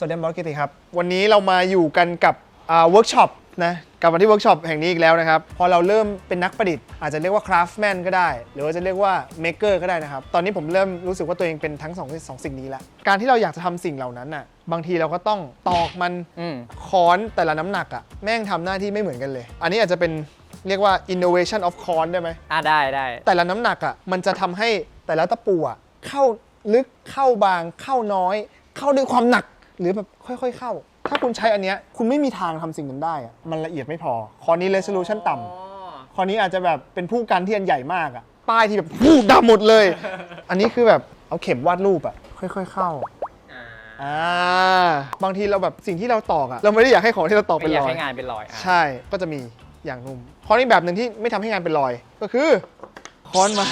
สวัสดีบอสกิติครับ วันนี้เรามาอยู่กันกับเวิร์กช็อปนะกลับมาที่เวิร์กช็อปแห่งนี้อีกแล้วนะครับ พอเราเริ่มเป็นนักประดิษฐ์อาจจะเรียกว่าคราฟแมนก็ได้ หรือว่าจะเรียกว่าเมคเกอร์ก็ได้นะครับ ตอนนี้ผมเริ่มรู้สึกว่าตัวเองเป็นทั้งสองสองสิ่งนี้แล้วการที่เราอยากจะทำสิ่งเหล่านั้นน่ะ บางทีเราก็ต้องตอกมันอืมค้อนแต่ละน้ำหนักอะแม่งทำหน้าที่ไม่เหมือนกันเลย อันนี้อาจจะเป็นเรียกว่า innovation of ค้อนได้ไหมอ่าได้ได้ แต่ละน้ำหนักอะมันจะทำให้แต่ละตะปูอะเข้าลึกเข้าบางเข้าน้อย เข้าด้วยความหนัก หรือแบบค่อยๆเข้า ถ้าคุณใช้อันเนี้ยคุณไม่มีทางทำสิ่งนั้นได้อะมันละเอียดไม่พอ คอนี้ resolution ต่ำคอนี้อาจจะแบบเป็นผู้กันที่อันใหญ่มากอะป้ายที่แบบผู้ดำหมดเลย อันนี้คือแบบเอาเข็มวาดรูปอะค่อยๆเข้าอ่าบางทีเราแบบสิ่งที่เราตอกอะเราไม่ได้อยากให้ของที่เราตอกไม่เป็นอยากรอยให้งานเป็นรอยอะใช่ก็จะมีอย่างนุ่มค้อนอีกแบบหนึ่งที่ไม่ทำให้งานเป็นรอยก็คือค้อนไม้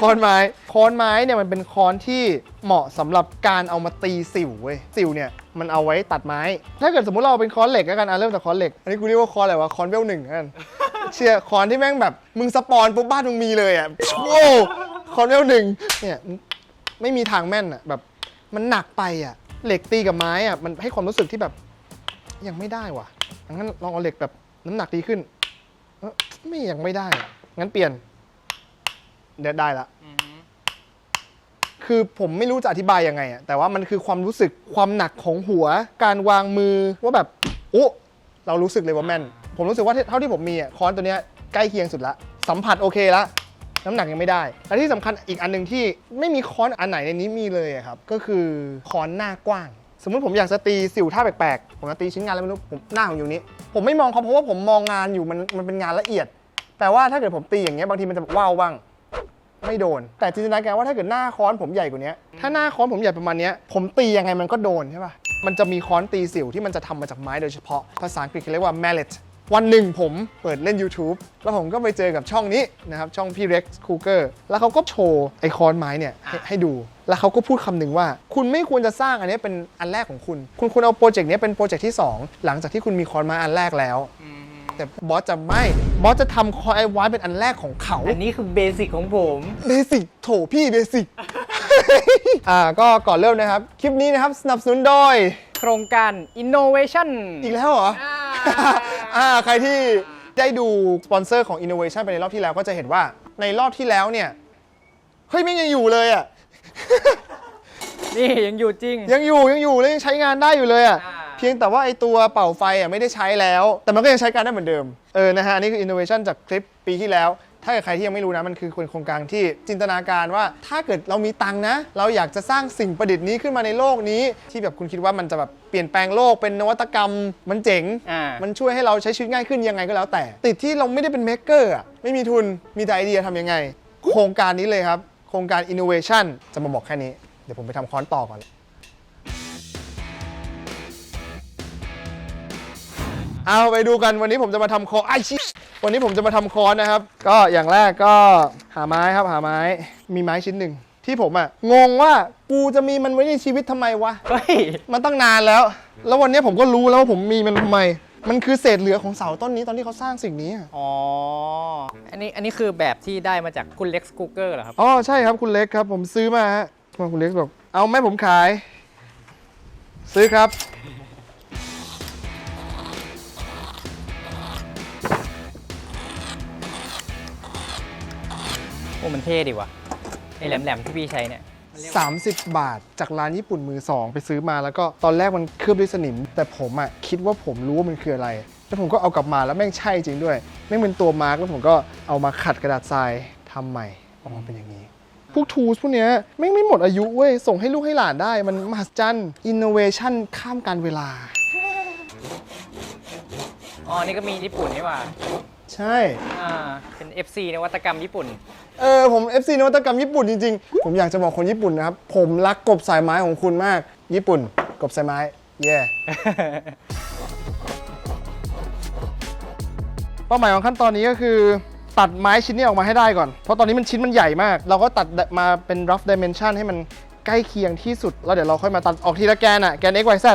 ค้อนไม้ค้อนไม้เนี่ยมันเป็นค้อนที่เหมาะสำหรับการเอามาตีสิวเว้ยสิวเนี่ยมันเอาไว้ตัดไม้ ถ้าเกิดสมมติเราเอาเป็นค้อนเหล็กแล้วกันอะเริ่มจากค้อนเหล็ก อันนี้กูเรียกว่าค้อนอะไรวะค้อนเวลหนึ่งกันเชียร์ค้อนที่แม่งแบบ มึงสปอนปุ๊บบ้านมึงมีเลยอะโอ้ค้อนเวลหนึ่งเนี่ยไม่มีทางแม่นอะแบบมันหนักไปอะเหล็กตีกับไม้อะมันให้ความรู้สึกที่แบบ ยังไม่ได้ว่ะงั้นลองเอาเหล็กแบบน้ำหนักดีขึ้นเออไม่ยังไม่ได้อะงั้นเปลี่ยน เดี๋ยวได้ละคือผมไม่รู้จะอธิบายยังไงอะแต่ว่ามันคือความรู้สึกความหนักของหัว การวางมือว่าแบบโอ้เรารู้สึกเลยว่าแม่น ผมรู้สึกว่าเท่าที่ผมมีอะค้อนตัวเนี้ยใกล้เคียงสุดละ สัมผัสโอเคละน้ำหนักยังไม่ได้ และที่สำคัญอีกอันหนึ่งที่ไม่มีค้อนอันไหนในนี้มีเลยอะครับ ก็คือค้อนหน้ากว้าง สมมติผมอยากจะตีสิวท่าแปลกๆ ผมจะตีชิ้นงานแล้วไม่รู้ผมหน้าผมอยู่นี้ ผมไม่มองเขาเพราะว่าผมมองงานอยู่มันมันเป็นงานละเอียด แต่ว่าถ้าเกิดผมตีอย่างเงี้ยบางทีมันจะว้าวบ้าง ไม่โดน แต่จินตนาการว่าถ้าเกิดหน้าค้อนผมใหญ่กว่านี้ถ้าหน้าค้อนผมใหญ่ประมาณเนี้ยผมตียังไงมันก็โดนใช่ป่ะมันจะมีค้อนตีสิวที่มันจะทำมาจากไม้โดยเฉพาะ ภาษาอังกฤษเขาเรียกว่า mallet วันหนึ่งผมเปิดเล่น YouTube แล้วผมก็ไปเจอกับช่องนี้นะครับ ช่องพี่ Rex Cooker แล้วเขาก็โชว์ไอค้อนไม้เนี่ยให้ให้ดู แล้วเขาก็พูดคำหนึ่งว่า คุณไม่ควรจะสร้างอันนี้เป็นอันแรกของคุณ คุณควรเอาโปรเจกต์นี้เป็นโปรเจกต์ที่สองหลังจากที่คุณมีค้อนไม้อันแรกแล้ว แต่บอสจะไม่บอสจะทำคอยไว้เป็นอันแรกของเขาอันนี้คือเบสิกของผม เบสิกโถพี่เบสิก อ่าก็ก่อนเริ่มนะครับ คลิปนี้นะครับสนับสนุนโดย โครงการ innovation อีกแล้วเหรอ อ่าอ่าใครที่ได้ดูสปอนเซอร์ของ Innovation ไปในรอบที่แล้วก็จะเห็นว่าในรอบที่แล้วเนี่ย เฮ้ยไม่งยังอยู่เลยอะ นี่ยังอยู่จริง ยังอยู่ยังอยู่เลยยังใช้งานได้อยู่เลยอะ อ่า เพียงแต่ว่าไอตัวเป่าไฟอะไม่ได้ใช้แล้ว แต่มันก็ยังใช้การได้เหมือนเดิม เออ นะฮะอันนี่คือ innovation จากคลิปปีที่แล้ว ถ้าเกิดใครที่ยังไม่รู้นะ มันคือโครงการที่จินตนาการว่า ถ้าเกิดเรามีตังค์นะ เราอยากจะสร้างสิ่งประดิษฐ์นี้ขึ้นมาในโลกนี้ ที่แบบคุณคิดว่ามันจะแบบเปลี่ยนแปลงโลกเป็นนวัตกรรม มันเจ๋งอ่ามันช่วยให้เราใช้ชีวิตง่ายขึ้นยังไงก็แล้วแต่ ติดที่เราไม่ได้เป็นเมคเกอร์อะไม่มีทุน มีแต่ไอเดียทำยังไง โครงการนี้เลยครับ โครงการ innovation จะมาบอกแค่นี้ เดี๋ยวผมไปทำค้อนต่อก่อน เอาไปดูกันวันนี้ผมจะมาทำคอไอชิวันนี้ผมจะมาทำคอนนะครับ ก็อย่างแรกก็หาไม้ครับหาไม้มีไม้ชิ้นหนึ่งที่ผมอะงงว่ากูจะมีมันไว้ในชีวิตทำไมวะเฮ้ย มันตั้งนานแล้ว แล้ววันนี้ผมก็รู้แล้วว่าผมมีมันทำไม มันคือเศษเหลือของเสาต้นนี้ตอนที่เขาสร้างสิ่งนี้อะอ๋อ อันนี้ อันนี้คือแบบที่ได้มาจากคุณเล็กซ์กูเกอร์เหรอครับ อ๋อใช่ครับคุณเล็กครับ ผมซื้อมาฮะมาคุณเล็กบอกเอาไหมผมขาย ซื้อครับ โอ้มันเท่ดีว่ะไอ้แหลมๆที่พี่ใช้เนี่ย 30 บาทจากร้านญี่ปุ่นมือสองไปซื้อมาแล้วก็ตอนแรกมันเคลือบด้วยสนิม แต่ผมอะคิดว่าผมรู้ว่ามันคืออะไร แล้วผมก็เอากลับมาแล้วแม่งใช่จริงด้วยแม่งเป็นตัวมาร์กแล้วผมก็เอามาขัดกระดาษทรายทำใหม่ออกมาเป็นอย่างนี้ พวกทูสพวกเนี้ยแม่งไม่หมดอายุเว้ยส่งให้ลูกให้หลานได้มันมหัศจรรย์อินโนเวชันข้ามการเวลาอ๋อ นี่ก็มีญี่ปุ่นนี่ว่ะ ใช่ อ่าเป็น FC นวัตกรรมญี่ปุ่น เออผม FC นวัตกรรมญี่ปุ่นจริงๆ ผมอยากจะบอกคนญี่ปุ่นนะครับ ผมรักกบสายไม้ของคุณมาก ญี่ปุ่น กบสายไม้ เย่เป้าหมายของขั้นตอนนี้ก็คือ ตัดไม้ชิ้นนี้ออกมาให้ได้ก่อน เพราะตอนนี้มันชิ้นมันใหญ่มาก เราก็ตัดมาเป็น rough dimension ให้มันใกล้เคียงที่สุด แล้วเดี๋ยวเราค่อยมาตัดออกทีละแกนอะแกน x y z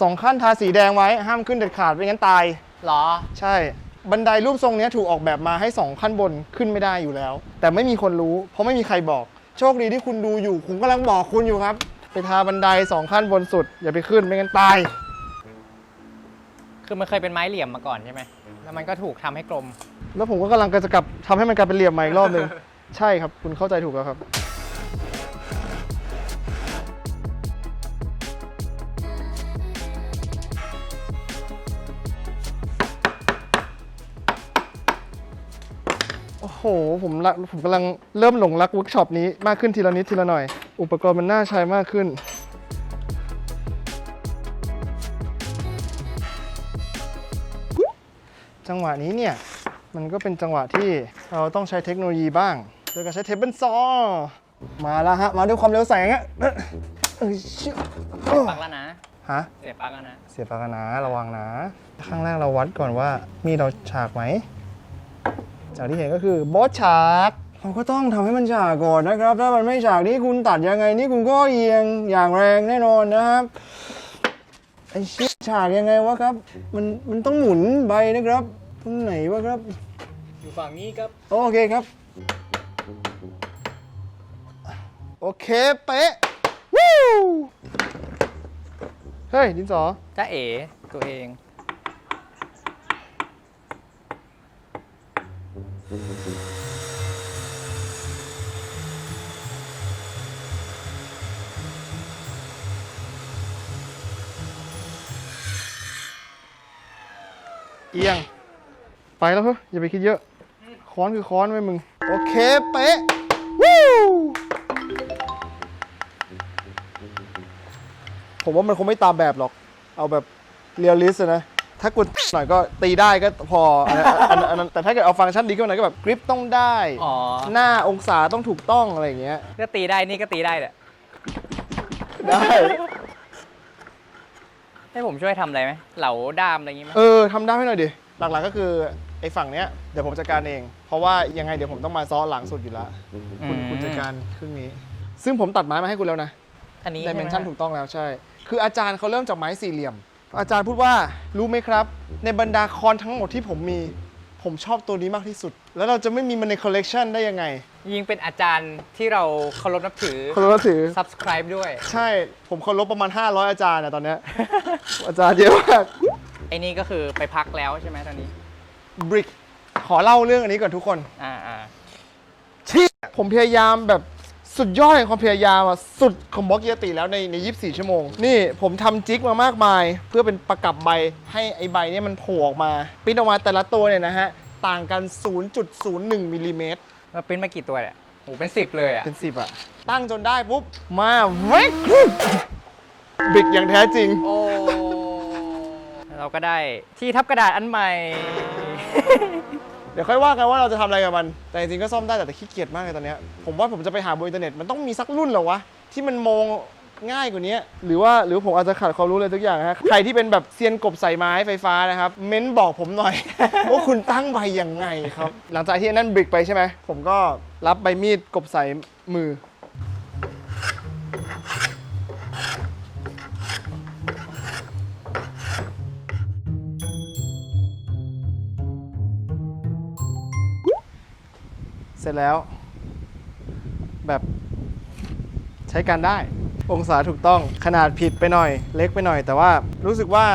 สองขั้นทาสีแดงไว้ห้ามขึ้นเด็ดขาดไม่งั้นตาย หรอ ใช่ บันไดรูปทรงเนี้ยถูกออกแบบมาให้สองขั้นบนขึ้นไม่ได้อยู่แล้ว แต่ไม่มีคนรู้ เพราะไม่มีใครบอก โชคดีที่คุณดูอยู่ผมกำลังบอกคุณอยู่ครับ ไปทาบันไดสองขั้นบนสุด อย่าไปขึ้นไม่งั้นตาย คือมันเคยเป็นไม้เหลี่ยมมาก่อนใช่ไหม แล้วมันก็ถูกทำให้กลม แล้วผมก็กำลังจะกลับทำให้มันกลายเป็นเหลี่ยมใหม่อีกรอบหนึ่ง ใช่ครับ คุณเข้าใจถูกแล้วครับ โอ้โห ผมรักผมกำลังเริ่มหลงรักเวิร์กช็อปนี้มากขึ้นทีละนิดทีละหน่อย อุปกรณ์มันน่าใช้มากขึ้น จังหวะนี้เนี่ย มันก็เป็นจังหวะที่เราต้องใช้เทคโนโลยีบ้าง โดยการใช้เทปเบิลซอมาแล้วฮะ มาด้วยความเร็วแสงอะเอ้ยชิบปักแล้วนะ ฮะ เสียบปลักแล้วนะ เสียบปากกานะระวังนะ ข้างแรกเราวัดก่อนว่ามีดเราฉากไหม จากที่เห็นก็คือบอสฉากเราก็ต้องทำให้มันฉากก่อนนะครับ ถ้ามันไม่ฉากนี่คุณตัดยังไงนี่คุณก็เอียงอย่างแรงแน่นอนนะครับไอ้ชิฉากยังไงวะครับ มันมันต้องหมุนใบนะครับตรงไหนวะครับ อยู่ฝั่งนี้ครับ โอเคครับ โอเคเป๊ะวู้เฮ้ยดินสอจ้าเอ๋ตัวเอง เอียง ไปแล้วเฮ้ยอย่าไปคิดเยอะ ค้อนคือค้อนไว้มึง โอเคเป๊ะวู้ผมว่ามันคงไม่ตามแบบหรอก เอาแบบเรียลลิสนะ ถ้ากดหน่อยก็ตีได้ก็พออันนั้นอันนั้นอันนั้นแต่ถ้าเกิดเอาฟังก์ชันดีขึ้นมาหน่อยก็แบบกริปต้องได้ อ๋อหน้าองศาต้องถูกต้องอะไรอย่างเงี้ย ก็ตีได้นี่ก็ตีได้แหละได้ ให้ผมช่วยทำอะไรไหมเหลาด้ามอะไรอย่างงี้ไหมเออทำได้ให้หน่อยดิ หลักๆก็คือไอ้ฝั่งเนี้ยเดี๋ยวผมจัดการเอง เพราะว่ายังไงเดี๋ยวผมต้องมาซ้อหลังสุดอยู่แล้วคุณคุณจัดการครึ่งนี้ ซึ่งผมตัดไม้มาให้คุณแล้วนะอันนี้ดิใช่ไหเมมนชันถูกต้องแล้วใช่ คืออาจารย์เขาเริ่มจากไม้สี่เหลี่ยม อาจารย์พูดว่ารู้ไหมครับ ในบรรดาคอนทั้งหมดที่ผมมี ผมชอบตัวนี้มากที่สุด แล้วเราจะไม่มีมันในคอลเลกชันได้ยังไง ยิงเป็นอาจารย์ที่เราเคารพนับถือคนละถือ subscribe ด้วย ใช่ ผมเคารพประมาณ 500 อาจารย์นะตอนเนี้ย อาจารย์เยอะมาก ไอ้นี่ก็คือไปพักแล้วใช่ไหมตอนนี้ บริก ขอเล่าเรื่องอันนี้ก่อนทุกคน อ่าอ่า ที่ผมพยายามแบบ สุดยอดแห่งความพยายามอะสุดของบล็อกเยติแล้วในใน 24 ชั่วโมง นี่ผมทำจิกมามากมาย เพื่อเป็นประกับใบให้ไอใบเนี่ยมันโผล่ออกมาปริ้นออกมาแต่ละตัวเนี่ยนะฮะ ต่างกัน 0.01มิลลิเมตรเราปริ้นมากี่ตัวเนี่ยโหเป็นสิบเลยอะเป็น 10อะตั้งจนได้ปุ๊บ มาเวกบิกอย่างแท้จริง โอ้เราก็ได้ที่ทับกระดาษอันใหม่ เดี๋ยวค่อยว่ากันว่าเราจะทำอะไรกับมัน แต่จริงๆก็ซ่อมได้แต่ขี้เกียจมากเลยตอนเนี้ยผมว่าผมจะไปหาบนอินเทอร์เน็ตมันต้องมีสักรุ่นเหรอวะ ที่มันมองง่ายกว่านี้ หรือว่าหรือผมอาจจะขาดความรู้เลยทุกอย่างนะฮะ ใครที่เป็นแบบเซียนกบใส่ไม้ไฟฟ้านะครับ เม้นบอกผมหน่อย ว่าคุณตั้งใบยังไงครับ หลังจากที่อันนั่นบริกไปใช่ไหมผมก็รับใบมีดกบใส่มือ เสร็จแล้ว แบบใช้การได้ องศาถูกต้องขนาดผิดไปหน่อย เล็กไปหน่อย แต่ว่ารู้สึกว่า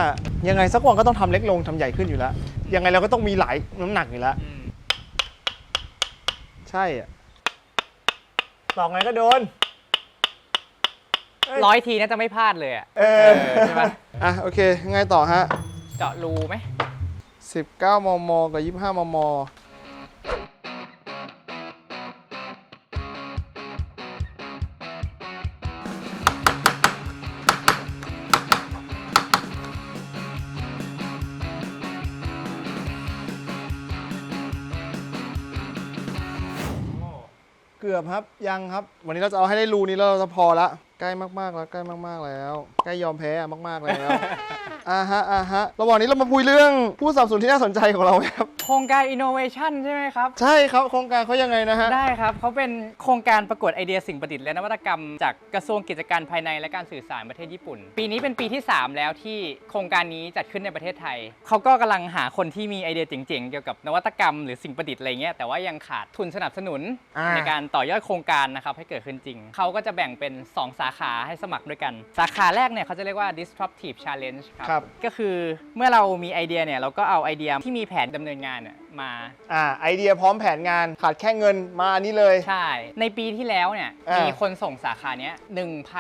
ยังไงสักวันก็ต้องทำเล็กลงทำใหญ่ขึ้นอยู่แล้ว ยังไงเราก็ต้องมีหลายน้ำหนักอยู่แล้ว ใช่อะตอกไงก็โดนเอ้ยร้อยทีน่าจะไม่พลาดเลยอะเออใช่ปะอะโอเคไงต่อฮะ เจาะรูไหม19 มม กับ 25 มม กือบครับยังครับ วันนี้เราจะเอาให้ได้รูนี้แล้วเราจะพอละ ใกล้มากๆแล้วใกล้มากๆแล้ว ใกล้ยอมแพ้อะมากๆแล้วอ่าฮะอ่าฮะระหว่างนี้เรามาคุยเรื่องผู้สนับสนุนที่น่าสนใจของเราไหมครับ โครงการ innovation ใช่ไหมครับ ใช่ครับโครงการเขายังไงนะฮะ ได้ครับเขาเป็นโครงการประกวดไอเดียสิ่งประดิษฐ์และนวัตกรรม จากกระทรวงกิจการภายในและการสื่อสารประเทศญี่ปุ่น ปีนี้เป็นปีที่ 3 แล้วที่โครงการนี้จัดขึ้นในประเทศไทย เขาก็กำลังหาคนที่มีไอเดียเจ๋งๆ เกี่ยวกับนวัตกรรม หรือสิ่งประดิษฐ์อะไรเงี้ยแต่ว่ายังขาดทุนสนับสนุนอ่าในการต่อยอดโครงการนะครับให้เกิดขึ้นจริงเขาก็จะแบ่งเป็น 2 สาขาให้สมัครด้วยกัน สาขาแรกเนี่ยเขาจะเรียกว่า disruptive challenge ครับ ครับ ก็คือเมื่อเรามีไอเดียเนี่ยเราก็เอาไอเดียที่มีแผนดำเนินงานเนี่ย มา อ่าไอเดียพร้อมแผนงานขาดแค่เงินมาอันนี้เลย ใช่ ในปีที่แล้วเนี่ยอ่ามี มีคนส่งสาขาเนี้ย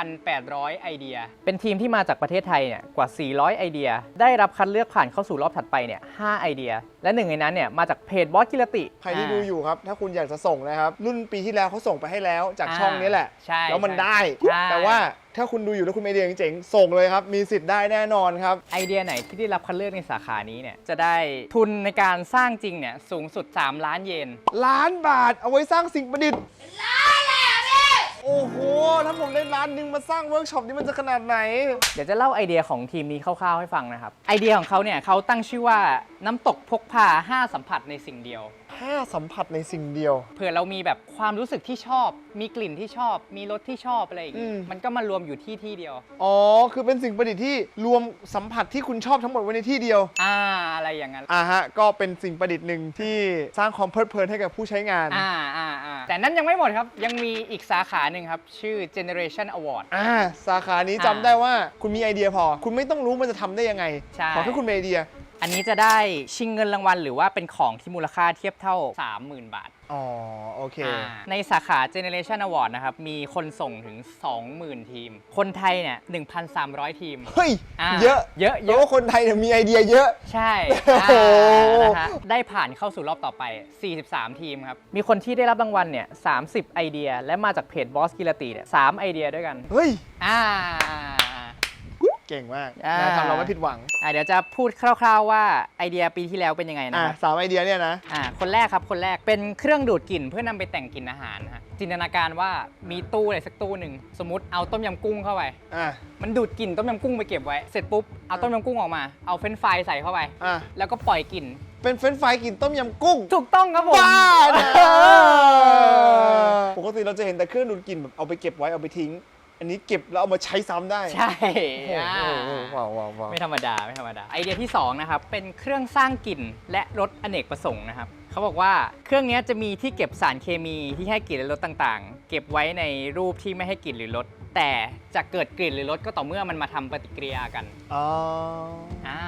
1,800 ไอเดีย เป็นทีมที่มาจากประเทศไทยเนี่ยกว่า 400 ไอเดีย ได้รับคัดเลือกผ่านเข้าสู่รอบถัดไปเนี่ย5ไอเดีย และหนึ่งในนั้นเนี่ยมาจากเพจบอสกิรติ ใครที่ดูอยู่ครับ ถ้าคุณอยากจะส่งนะครับ รุ่นปีที่แล้วเขาส่งไปให้แล้วจากช่องนี้แหละ ใช่แล้วมันได้ ใช่ แต่ว่า ถ้าคุณดูอยู่แล้วคุณมีไอเดียเจ๋งๆส่งเลยครับ มีสิทธิ์ได้แน่นอนครับ ไอเดียไหนที่ได้รับคัดเลือกในสาขานี้เนี่ยจะได้ทุนในการสร้างจริงเนี่ยสูงสุด 3 ล้านเยน ล้านบาทเอาไว้สร้างสิ่งประดิษฐ์ล้านเลยพี่โอ้โห ถ้าผมได้ล้านหนึ่งมาสร้างเวิร์กช็อปนี่มันจะขนาดไหน เดี๋ยวจะเล่าไอเดียของทีมนี้คร่าวๆให้ฟังนะครับ ไอเดียของเขาเนี่ยเขาตั้งชื่อว่าน้ำตกพกพา 5 สัมผัสในสิ่งเดียว ห้าสัมผัสในสิ่งเดียว เผื่อเรามีแบบความรู้สึกที่ชอบ มีกลิ่นที่ชอบ มีรสที่ชอบอะไรอย่างอืงี้มมันก็มารวมอยู่ที่ที่เดียว อ๋อ คือเป็นสิ่งประดิษฐ์ที่รวมสัมผัสที่คุณชอบทั้งหมดไว้ในที่เดียว อ่าอะไรอย่างนั้น อ่าฮะ ก็เป็นสิ่งประดิษฐ์หนึ่งที่สร้างความเพลิดเพลินให้กับผู้ใช้งาน อ่าอ่าอ่าแต่นั้นยังไม่หมดครับ ยังมีอีกสาขาหนึ่งครับ ชื่อ Generation Award อ่า สาขานี้อ่าจำได้ว่าคุณมีไอเดียพอ คุณไม่ต้องรู้มันจะทำได้ยังไง ใช่ ขอแค่คุณมีไอเดีย อันนี้จะได้ชิงเงินรางวัล หรือว่าเป็นของที่มูลค่าเทียบเท่า 30,000 บาทอ๋อ โอเค อ่าในสาขา Generation Award นะครับ มีคนส่งถึง 20,000 ทีม คนไทยเนี่ย1,300 ทีม เฮ้ย อ่าเยอะเยอะเพเยราะอะว่าคนไทยเนี่ยมีไอเดียเยอะ ใช่โอ้โหอ่านะคะได้ผ่านเข้าสู่รอบต่อไป 43 ทีมครับ มีคนที่ได้รับรางวัลเนี่ย30 ไอเดีย และมาจากเพจบอสกิรติเนี่ย3ไอเดียด้วยกัน เฮ้ย อ่า เก่งมากอ่านะทำเราไม่ผิดหวังอ่าเดี๋ยวจะพูดคร่าวๆว่าไอเดียปีที่แล้วเป็นยังไงนะอ่าครับสามไอเดียเนี่ยนะ อ่าคนแรกครับคนแรกเป็นเครื่องดูดกลิ่นเพื่อนำไปแต่งกลิ่นอาหารนะฮะจินตนาการว่ามีตู้อะไรสักตู้หนึ่งสมมติเอาต้มยำกุ้งเข้าไป อ่ามันดูดกลิ่นต้มยำกุ้งไปเก็บไว้ เสร็จปุ๊บเอาต้มยำกุ้งออกมา เอาเฟรนช์ฟรายใส่เข้าไป อ่าแล้วก็ปล่อยกลิ่น เป็นเฟรนช์ฟรายกินต้มยำกุ้ง ถูกต้องครับผมบ้านะเออปกติเราจะเห็นแต่เครื่องดูดกลิ่นแบบเอาไปเก็บไว้เอาไปทิ้ง อันนี้เก็บแล้วเอามาใช้ซ้ำได้ใช่โอ้อ่าโหว้าวว้าวว้าว ไม่ธรรมดาไม่ธรรมดาไอเดียที่2นะครับเป็นเครื่องสร้างกลิ่นและรสอเนกประสงค์นะครับเขาบอกว่าเครื่องนี้จะมีที่เก็บสารเคมีที่ให้กลิ่นและรสต่างๆ เก็บไว้ในรูปที่ไม่ให้กลิ่นหรือรสแต่จะเกิดกลิ่นหรือรสก็ต่อเมื่อมันมาทำปฏิกิริยากันอ๋ออ่า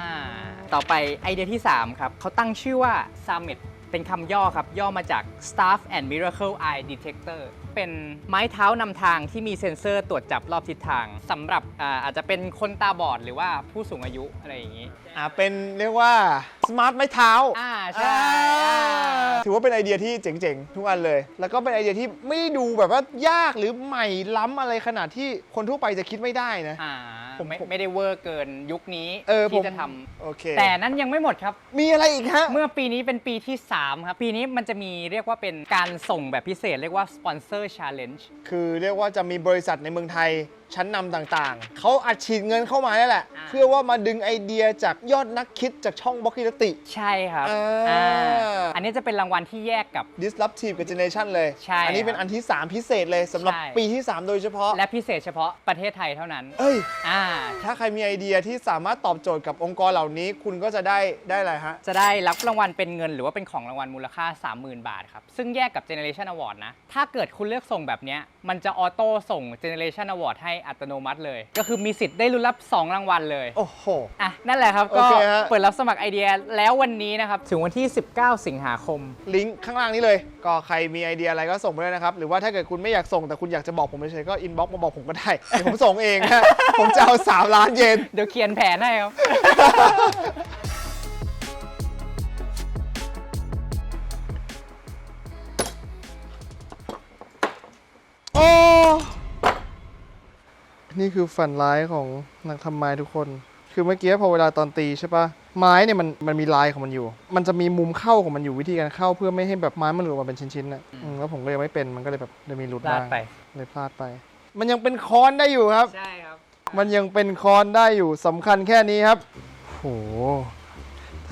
ต่อไปไอเดียที่3ครับเขาตั้งชื่อว่า Summit เป็นคำย่อครับย่อมาจาก Staff and Miracle Eye Detector เป็นไม้เท้านำทางที่มีเซ็นเซอร์ตรวจจับรอบทิศทางสำหรับอาอาจจะเป็นคนตาบอดหรือว่าผู้สูงอายุอะไรอย่างนี้ อ่าเป็นเรียกว่าสมาร์ทไม้เท้าอ่าใช่อ่าอ่าถือว่าเป็นไอเดียที่เจ๋งๆ ทุกอันเลย แล้วก็เป็นไอเดียที่ไม่ได้ดูแบบว่ายากหรือใหม่ล้ำอะไรขนาดที่คนทั่วไปจะคิดไม่ได้นะ อ่าผมไม่ผมไม่ได้เวอร์เกินยุคนี้เออผมที่จะทโอเคำแต่นั้นยังไม่หมดครับ มีอะไรอีกฮะ เมื่อปีนี้เป็นปีที่ 3 ครับ ปีนี้มันจะมีเรียกว่าเป็นการส่งแบบพิเศษ เรียกว่า Sponsor Challenge คือเรียกว่าจะมีบริษัทในเมืองไทย ชั้นนำต่างๆ เขาอัดฉีดเงินเข้ามานี่แหละ อ่า เพื่อว่ามาดึงไอเดียจากยอดนักคิดจากช่องบล็อกกิรติ ใช่ครับอ่าอ่าอันนี้จะเป็นรางวัลที่แยกกับ disruptive กับ generation เลย ใช่อันี้เป็นครับอันที่ 3 พิเศษเลยสำหรับใช่ ปีที่ 3 โดยเฉพาะและพิเศษเฉพาะประเทศไทยเท่านั้น เอ้ย อ่า ถ้าใครมีไอเดียที่สามารถตอบโจทย์กับองค์กรเหล่านี้ คุณก็จะได้ได้อะไรฮะ จะได้รับรางวัลเป็นเงินหรือว่าเป็นของรางวัลมูลค่า 30,000 บาทครับ ซึ่งแยกกับ Generation Award นะ ถ้าเกิดคุณเลือกส่งแบบเนี้ยมันจะออโต้ส่ง Generation Award ให้อัตโนมัติเลย ก็คือมีสิทธิ์ได้ลุ้นรับ 2 รางวัลเลย โอ้โห อะ นั่นแหละครับโอก็เคฮะ เปิดรับสมัครไอเดียแล้ววันนี้นะครับ ถึงวันที่ 19 สิงหาคม ลิงก์ข้างล่างนี้เลย ก็ใครมีไอเดียอะไรก็ส่งมาเลยนะครับ หรือว่าถ้าเกิดคุณไม่อยากส่งแต่คุณอยากจะบอกผมเฉยๆก็อินบ็อกมาบอกผมก็ได้ เดี๋ยวผมส่งเองฮะผมจะเอา 3 ล้านเยน เดี๋ยวเขียนแผนให้ครับ นี่คือฝันร้ายของนักทำไม้ทุกคน คือเมื่อกี้พอเวลาตอนตีใช่ปะไม้เนี่ยมันมันมีลายของมันอยู่ มันจะมีมุมเข้าของมันอยู่วิธีการเข้า เพื่อไม่ให้แบบไม้มันหลุดออกมาเป็นชิ้นๆน่ะอืมแล้วผมก็ยังไม่เป็นมันก็เลยแบบเลยมีหลุดพลาดบ้างไป เลยพลาดไป มันยังเป็นค้อนได้อยู่ครับ ใช่ครับ มันยังเป็นค้อนได้อยู่สำคัญแค่นี้ครับ โห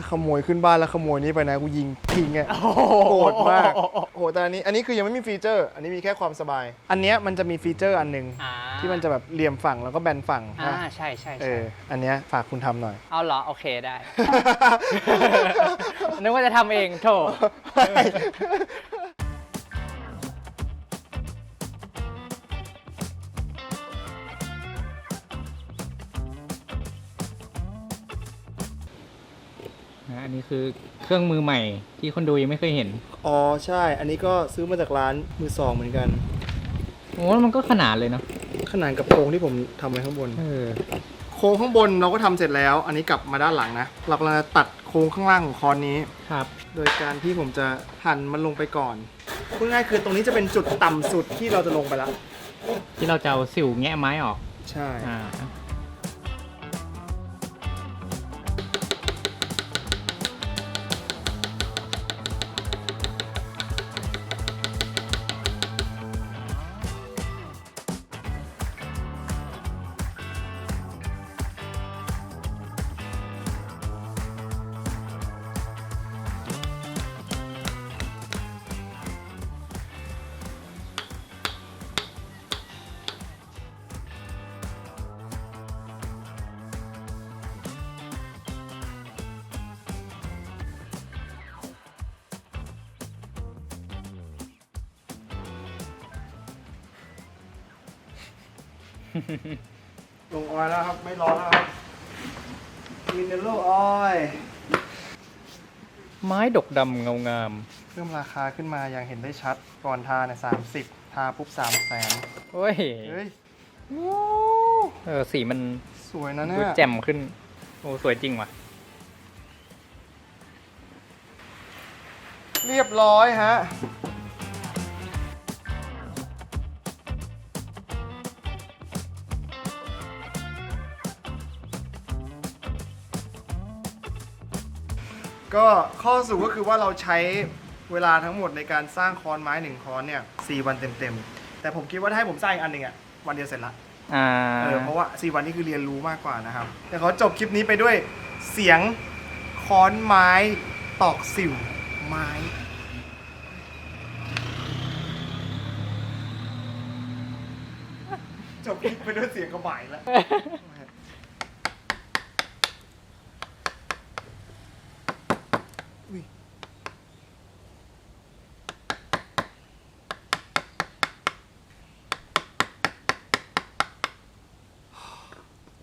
ถ้าขโมยขึ้นบ้านแล้วขโมยนี้ไปนะกูยิงทิ้งอะโอ้โหโกรธมากโอ้โหแต่อันนี้อันนี้คือยังไม่มีฟีเจอร์ อันนี้มีแค่ความสบาย อันเนี้ยมันจะมีฟีเจอร์อันหนึ่งอ่าที่มันจะแบบเหลี่ยมฝั่งแล้วก็แบนฝั่งอ่านะใช่ใช่เอใช่ออันเนี้ยฝากคุณทำหน่อย เอาเหรอ โอเคได้ นึกว่าจะทำเองโถ นนี้คือเครื่องมือใหม่ที่คนดูยังไม่เคยเห็น อ๋อใช่ อันนี้ก็ซื้อมาจากร้านมือสองเหมือนกันโอ้มันก็ขนาดเลยเนาะขนาดกับโครงที่ผมทำไว้ข้างบน เออ โครงข้างบนเราก็ทำเสร็จแล้ว อันนี้กลับมาด้านหลังนะ เรากำลังจะตัดโครงข้างล่างของคอนนี้ ครับ โดยการที่ผมจะหั่นมันลงไปก่อนพูดง่ายๆคือตรงนี้จะเป็นจุดต่ำสุดที่เราจะลงไปแล้ว ที่เราจะเอาสิวแงะไม้ออก ใช่ อ่า ลงออยล์แล้วครับ ไม่ร้อนแล้วครับมินเนอรัลออยล์ไม้ดกดำเงางาม เพิ่มราคาขึ้นมาอย่างเห็นได้ชัด ก่อนทาเนี่ยสามสิบทาปุ๊บสามแสนเฮ้ย เฮ้ยเออสีมันสวยนะดูเนี่ยแจ่มขึ้น โอ้สวยจริงว่ะ เรียบร้อยฮะ ก็ข้อสรุปก็คือว่าเราใช้เวลาทั้งหมดในการสร้างคอนไม้หนึ่งคอนเนี่ยสี่วันเต็มๆ แต่ผมคิดว่าถ้าให้ผมสร้างอีกอันหนึ่งอะวันเดียวเสร็จละอ่าเออเพราะว่าสี่วันนี้คือเรียนรู้มากกว่านะครับ แต่ขอจบคลิปนี้ไปด้วยเสียงค้อนไม้ตอกสิวไม้จบคลิปไปด้วยเสียงกระบายแล้ว